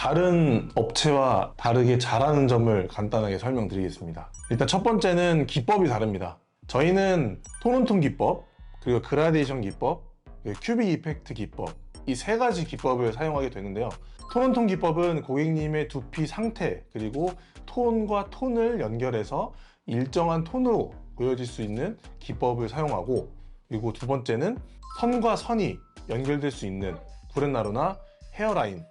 다른 업체와 다르게 잘하는 점을 간단하게 설명드리겠습니다. 일단 첫 번째는 기법이 다릅니다. 저희는 톤온톤 기법, 그리고 그라데이션 기법, 큐빅 이펙트 기법, 이 세 가지 기법을 사용하게 되는데요. 톤온톤 기법은 고객님의 두피 상태, 그리고 톤과 톤을 연결해서 일정한 톤으로 보여질 수 있는 기법을 사용하고, 그리고 두 번째는 선과 선이 연결될 수 있는 브렛나루나 헤어라인,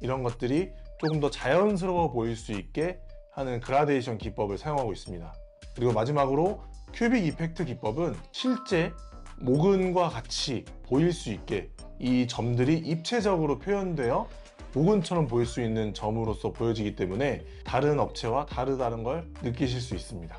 이런 것들이 조금 더 자연스러워 보일 수 있게 하는 그라데이션 기법을 사용하고 있습니다. 그리고 마지막으로 큐빅 이펙트 기법은 실제 모근과 같이 보일 수 있게 이 점들이 입체적으로 표현되어 모근처럼 보일 수 있는 점으로서 보여지기 때문에 다른 업체와 다르다는 걸 느끼실 수 있습니다.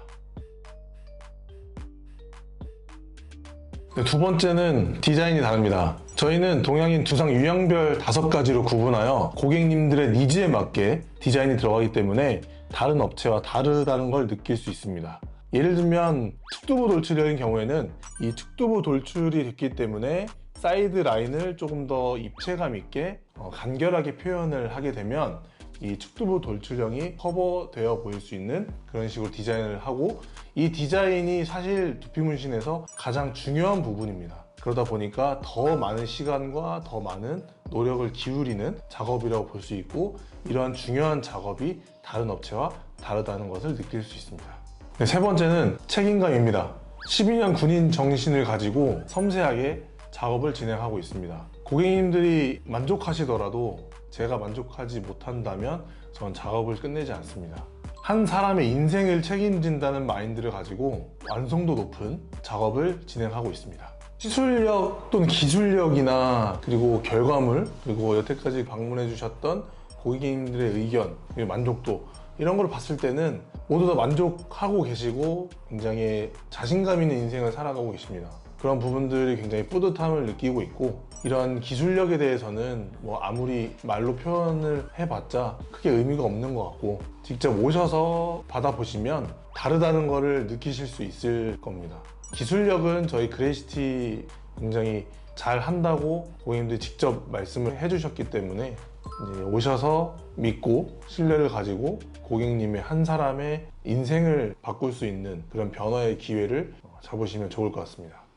네, 두 번째는 디자인이 다릅니다. 저희는 동양인 두상 유형별 다섯 가지로 구분하여 고객님들의 니즈에 맞게 디자인이 들어가기 때문에 다른 업체와 다르다는 걸 느낄 수 있습니다. 예를 들면 축두부 돌출형인 경우에는 이 축두부 돌출이 됐기 때문에 사이드 라인을 조금 더 입체감 있게 어, 간결하게 표현을 하게 되면 이 축두부 돌출형이 커버되어 보일 수 있는 그런 식으로 디자인을 하고 이 디자인이 사실 두피 문신에서 가장 중요한 부분입니다. 그러다 보니까 더 많은 시간과 더 많은 노력을 기울이는 작업이라고 볼 수 있고 이러한 중요한 작업이 다른 업체와 다르다는 것을 느낄 수 있습니다. 네, 세 번째는 책임감입니다. 12년 군인 정신을 가지고 섬세하게 작업을 진행하고 있습니다. 고객님들이 만족하시더라도 제가 만족하지 못한다면 전 작업을 끝내지 않습니다. 한 사람의 인생을 책임진다는 마인드를 가지고 완성도 높은 작업을 진행하고 있습니다. 시술력 또는 기술력이나 그리고 결과물 그리고 여태까지 방문해 주셨던 고객님들의 의견 그리고 만족도 이런 걸 봤을 때는 모두 다 만족하고 계시고 굉장히 자신감 있는 인생을 살아가고 계십니다. 그런 부분들이 굉장히 뿌듯함을 느끼고 있고 이러한 기술력에 대해서는 뭐 아무리 말로 표현을 해봤자 크게 의미가 없는 것 같고 직접 오셔서 받아보시면 다르다는 거를 느끼실 수 있을 겁니다. 기술력은 저희 그레이시티 굉장히 잘 한다고 고객님들이 직접 말씀을 해주셨기 때문에 오셔서 믿고 신뢰를 가지고 고객님의 한 사람의 인생을 바꿀 수 있는 그런 변화의 기회를 잡으시면 좋을 것 같습니다.